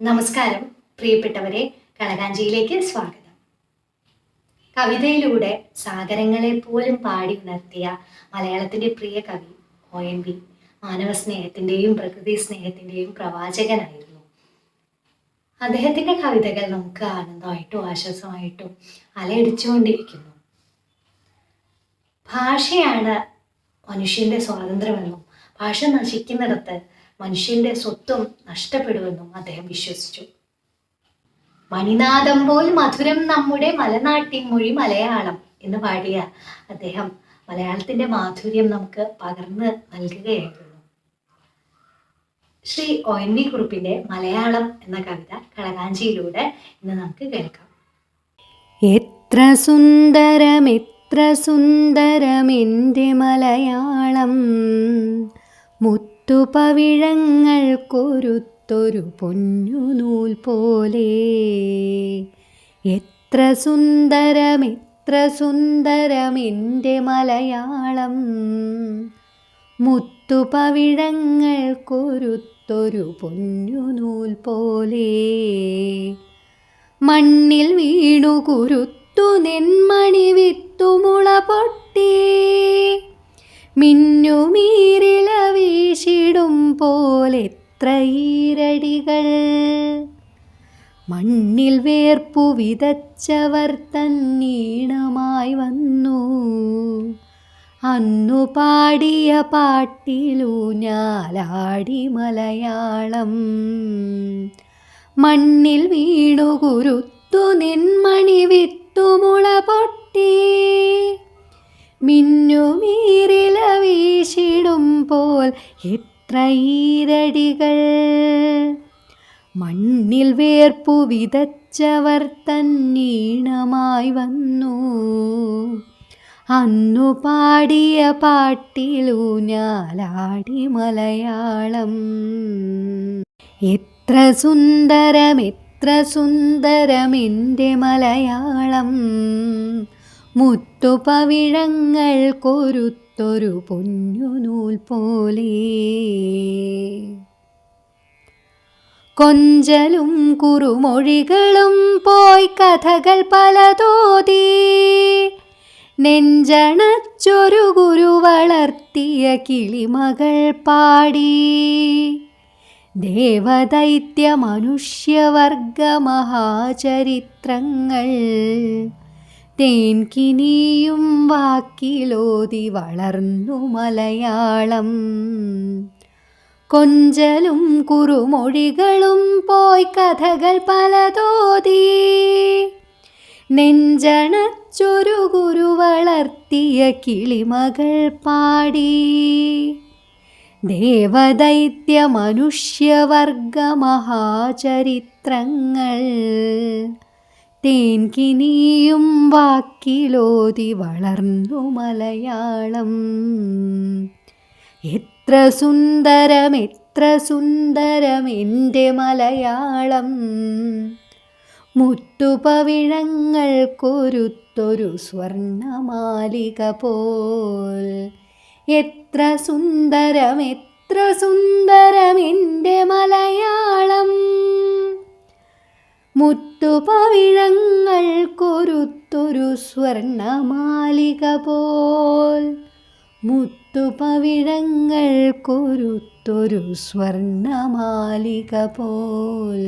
നമസ്കാരം പ്രിയപ്പെട്ടവരെ കളകാഞ്ചിയിലേക്ക് സ്വാഗതം. കവിതയിലൂടെ സാഗരങ്ങളെ പോലും പാടി ഉണർത്തിയ മലയാളത്തിന്റെ പ്രിയ കവി ഒ എൻ വി മാനവ സ്നേഹത്തിന്റെയും പ്രകൃതി സ്നേഹത്തിന്റെയും പ്രവാചകനായിരുന്നു. അദ്ദേഹത്തിന്റെ കവിതകൾ നമുക്ക് ആനന്ദമായിട്ടും ആശ്വാസമായിട്ടും അലയടിച്ചുകൊണ്ടിരിക്കുന്നു. ഭാഷയാണ് മനുഷ്യന്റെ സ്വാതന്ത്ര്യമെന്നും ഭാഷ നശിക്കുന്നിടത്ത് മനുഷ്യന്റെ സ്വത്വം നഷ്ടപ്പെടുമെന്നും അദ്ദേഹം വിശ്വസിച്ചു. മണിനാഥം പോൽ മധുരം നമ്മുടെ മലനാട്ടിൻ മൊഴി മലയാളം എന്ന് പാടിയ അദ്ദേഹം മലയാളത്തിന്റെ മാധുര്യം നമുക്ക് പകർന്ന് നൽകുകയായിരുന്നു. ശ്രീ ഒ എൻ വി കുറുപ്പിന്റെ മലയാളം എന്ന കവിത കളകാഞ്ചിയിലൂടെ ഇന്ന് നമുക്ക് കേൾക്കാം. എത്ര സുന്ദരം എത്ര സുന്ദരമെന്റെ മലയാളം. മുത്തുപവിഴങ്ങൾ കൊരുത്തൊരു പൊന്നുനൂൽ പോലെ എത്ര സുന്ദരം എത്ര സുന്ദരം എന്റെ മലയാളം. മുത്തുപവിഴങ്ങൾ കൊരുത്തൊരു പൊന്നുനൂൽ പോലെ മണ്ണിൽ വീണു കുരുത്തു നെന്മണി വിത്തുമുള പൊട്ടി. പോലെത്ര ഈരടികൾ മണ്ണിൽ വേർപ്പു വിതച്ചവർ തന്നീണമായി വന്നു. അന്നു പാടിയ പാട്ടിലൂഞ്ഞാലാടി മലയാളം. മണ്ണിൽ വീണു കുരുത്തു നെന്മണി വിത്തുമുള പൊട്ടി. മിന്നുമീരില വീശിടും പോൽ എത്ര ഈരടികൾ മണ്ണിൽ വേർപ്പു വിതച്ചവർ തന്നീണമായി വന്നു. അന്നു പാടിയ പാട്ടിലൂഞ്ഞാലാടി മലയാളം. എത്ര സുന്ദരം എത്ര സുന്ദരം എന്റെ മലയാളം. മുത്തുപവിഴങ്ങൾ കൊരുത്തൊരു പൊന്നുനൂൽ പോലെ. കൊഞ്ചലും കുറുമൊഴികളും പോയി കഥകൾ പലതോതി. നെഞ്ചണച്ചൊരു ഗുരു വളർത്തിയ കിളിമകൾ പാടി. ദേവദൈത്യ മനുഷ്യവർഗ മഹാചരിത്രങ്ങൾ. തേൻകിനിയും വാക്കിലോതി വളർന്നു മലയാളം. കൊഞ്ചലും കുറുമൊഴികളും പോയി കഥകൾ പലതോതി. നെഞ്ചണച്ചൊരു ഗുരു വളർത്തിയ കിളിമകൾ പാടി. ദേവദൈത്യ മനുഷ്യവർഗ മഹാചരിത്രങ്ങൾ. തേൻകിനിയും വാക്കിലോതി വളർന്നു മലയാളം. എത്ര സുന്ദരം എത്ര സുന്ദരം എന്റെ മലയാളം. മുത്തുപവിഴങ്ങൾ കൊരുത്തൊരു സ്വർണമാലിക പോൽ. എത്ര സുന്ദരം എത്ര സുന്ദരം എന്റെ മലയാളം. മുത്തുപവിഴങ്ങൾ കൊരുത്തൊരു സ്വർണമാലിക പോൽ മുത്തുപവിഴങ്ങൾ കൊരുത്തൊരു സ്വർണമാലിക പോൽ